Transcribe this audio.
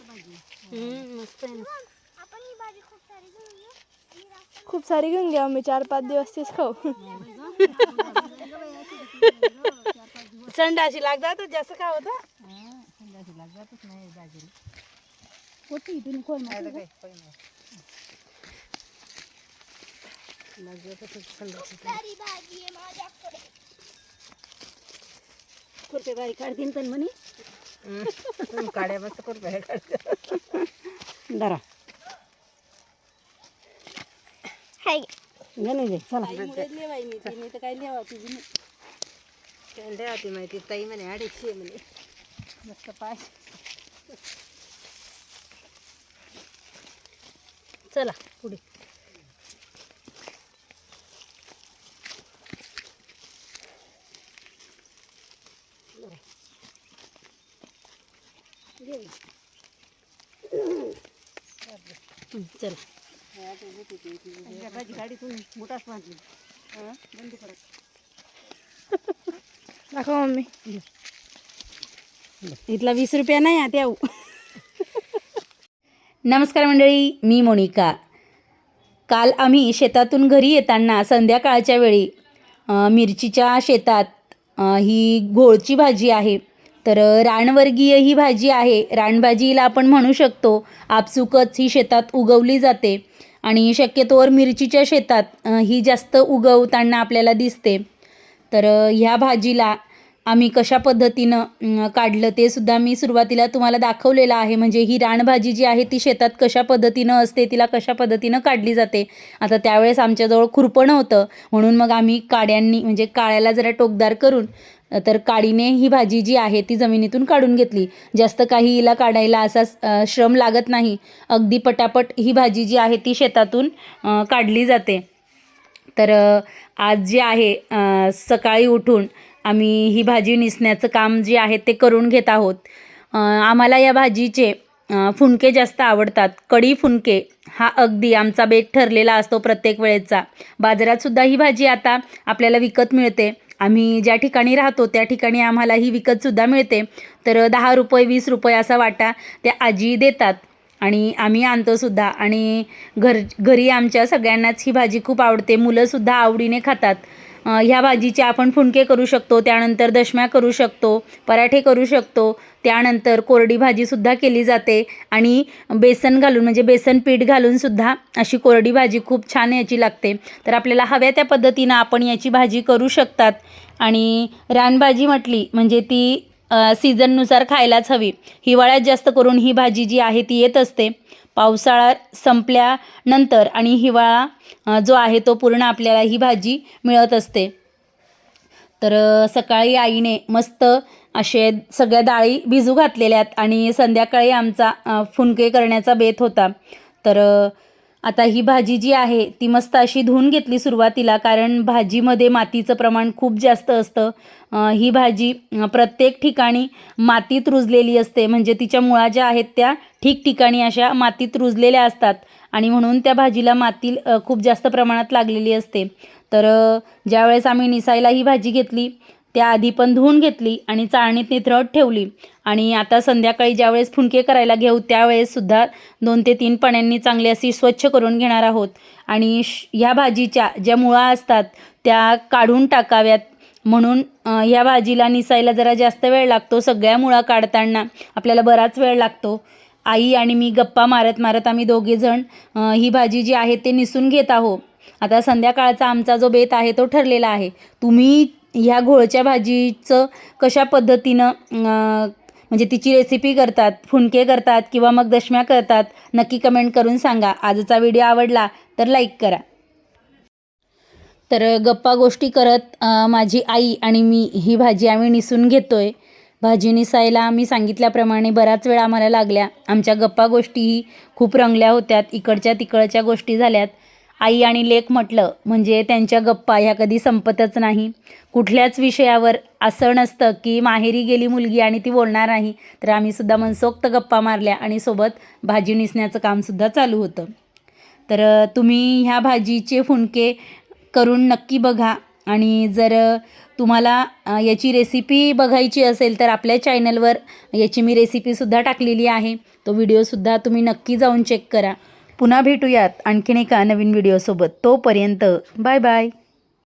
मस्त आहे ना. खूप सारी घेऊन घ्या आम्ही चार पाच दिवस तेच खाऊ. संडाशी लागतात जास्त काय होतं कुर्ते बाई काढतील पण म्हणे. काड्या मस्त हाय घे चला. मी ती नाही तर काय लिहावा तुझी होती माहिती? ताई म्हणे अडीचशे म्हणे. मस्त पाय. चला पुढे. हं, चला. भाजी गाडी तू मोठाच बांधली बंद पडत दाखव मम्मी इथला वीस रुपया नाही आता येऊ नमस्कार मंडळी मी मोनिका. काल आम्ही शेतातून घरी येताना संध्याकाळच्या वेळी मिरचीच्या शेतात ही घोळची भाजी आहे. तर रानवर्गीय ही भाजी आहे. रानभाजीला आपण म्हणू शकतो आपसुकच ही शेतात उगवली जाते. आणि शक्यतोवर मिरचीच्या शेतात ही जास्त उगवताना आपल्याला दिसते. तर ह्या भाजीला आम्ही कशा पद्धतीनं काढलं ते सुद्धा मी सुरुवातीला तुम्हाला दाखवलेलं आहे. म्हणजे ही रानभाजी जी आहे ती शेतात कशा पद्धतीनं असते तिला कशा पद्धतीनं काढली जाते. आता त्यावेळेस आमच्याजवळ खुरपणं होतं म्हणून मग आम्ही काड्यांनी म्हणजे काळ्याला जरा टोकदार करून तर काडीने ही भाजी जी आहे ती जमिनीतून काढून घेतली. जास्त काही हिला काढायला असा श्रम लागत नाही. अगदी पटापट ही भाजी जी आहे ती शेतातून काढली जाते. तर आज जे आहे सकाळी उठून आम्ही ही भाजी निसण्याचं काम जे आहे ते करून घेत आहोत. आम्हाला या भाजीचे फुनके जास्त आवडतात. कढी फुनके हा अगदी आमचा बेत ठरलेला असतो प्रत्येक वेळेचा. बाजारात सुद्धा ही भाजी आता आपल्याला विकत मिळते. आम्ही ज्या ठिकाणी राहतो त्या ठिकाणी आम्हाला ही विकतसुद्धा मिळते. तर दहा रुपये वीस रुपये असा वाटा त्या आजी देतात. आणि आम्ही आणतो सुद्धा. आणि घर घरी आमच्या सगळ्यांनाच ही भाजी खूप आवडते. मुलंसुद्धा आवडीने खातात. ह्या भाजीचे आपण फुणके करू शकतो त्यानंतर दशम्या करू शकतो पराठे करू शकतो त्यानंतर कोरडी भाजीसुद्धा केली जाते आणि बेसन घालून म्हणजे बेसन पीठ घालूनसुद्धा अशी कोरडी भाजी खूप छान याची लागते. तर आपल्याला हव्या त्या पद्धतीनं आपण याची भाजी करू शकतात. आणि रानभाजी म्हटली म्हणजे ती सीझननुसार खायलाच हवी. हिवाळ्यात जास्त करून ही भाजी जी आहे ती येत असते. पावसाळा संपल्यानंतर आणि हिवाळा जो आहे तो पूर्ण आपल्याला ही भाजी मिळत असते. तर सकाळी आईने मस्त असे सगळ्या डाळी भिजू घातलेल्या आहेत आणि संध्याकाळी आमचा फुनके करण्याचा बेत होता. तर आता ही भाजी जी आहे ती मस्त अशी धुवून घेतली सुरुवातीला कारण भाजीमध्ये मातीचं प्रमाण खूप जास्त असतं. ही भाजी प्रत्येक ठिकाणी मातीत रुजलेली असते. म्हणजे तिच्या मुळा ज्या आहेत त्या ठिकठिकाणी अशा मातीत रुजलेल्या असतात. आणि म्हणून त्या भाजीला माती खूप जास्त प्रमाणात लागलेली असते. तर ज्यावेळेस आम्ही निसायला ही भाजी घेतली त्याआधी पण धुवून घेतली आणि चाळणीत निथरट ठेवली. आणि आता संध्याकाळी ज्यावेळेस फुनके करायला घेऊ त्यावेळेससुद्धा दोन ते तीन पाण्यांनी चांगली अशी स्वच्छ करून घेणार आहोत. आणि श ह्या भाजीच्या ज्या मुळा असतात त्या काढून टाकाव्यात. म्हणून ह्या भाजीला निसायला जरा जास्त वेळ लागतो सगळ्या मुळा काढताना आपल्याला बराच वेळ लागतो. आई आणि मी गप्पा मारत मारत आम्ही दोघेजण ही भाजी जी आहे ते निसून घेत आहो आता संध्याकाळचा आमचा जो बेत आहे तो ठरलेला आहे. तुम्ही ह्या घोळच्या भाजीचं कशा पद्धतीनं म्हणजे तिची रेसिपी करतात फुनके करतात किंवा मग दशम्या करतात नक्की कमेंट करून सांगा. आजचा व्हिडिओ आवडला तर लाईक करा. तर गप्पा गोष्टी करत माझी आई आणि मी ही भाजी आम्ही निसून घेतो आहे भाजी निसायला आम्ही सांगितल्याप्रमाणे बराच वेळ आम्हाला लागल्या. आमच्या गप्पा गोष्टीही खूप रंगल्या होत्यात. इकडच्या तिकडच्या गोष्टी झाल्यात. आई आणि लेख म्हटलं म्हणजे त्यांच्या गप्पा ह्या कधी संपतच नाही. कुठल्याच विषयावर असं नसतं की माहेरी गेली मुलगी आणि ती बोलणार नाही तर आम्ही सुद्धा मनसोक्त गप्पा मारल्या आणि सोबत भाजी निसण्याचं कामसुद्धा चालू होतं. तर तुम्ही ह्या भाजीचे फुनके करून नक्की बघा आणि जर तुम्हाला याची रेसिपी बघायची असेल तर आपल्या चॅनलवर याची मी रेसिपीसुद्धा टाकलेली आहे. तो व्हिडिओसुद्धा तुम्ही नक्की जाऊन चेक करा. पुन्हा भेटूयात आणखीन एका नवीन व्हिडिओसोबत तोपर्यंत बाय बाय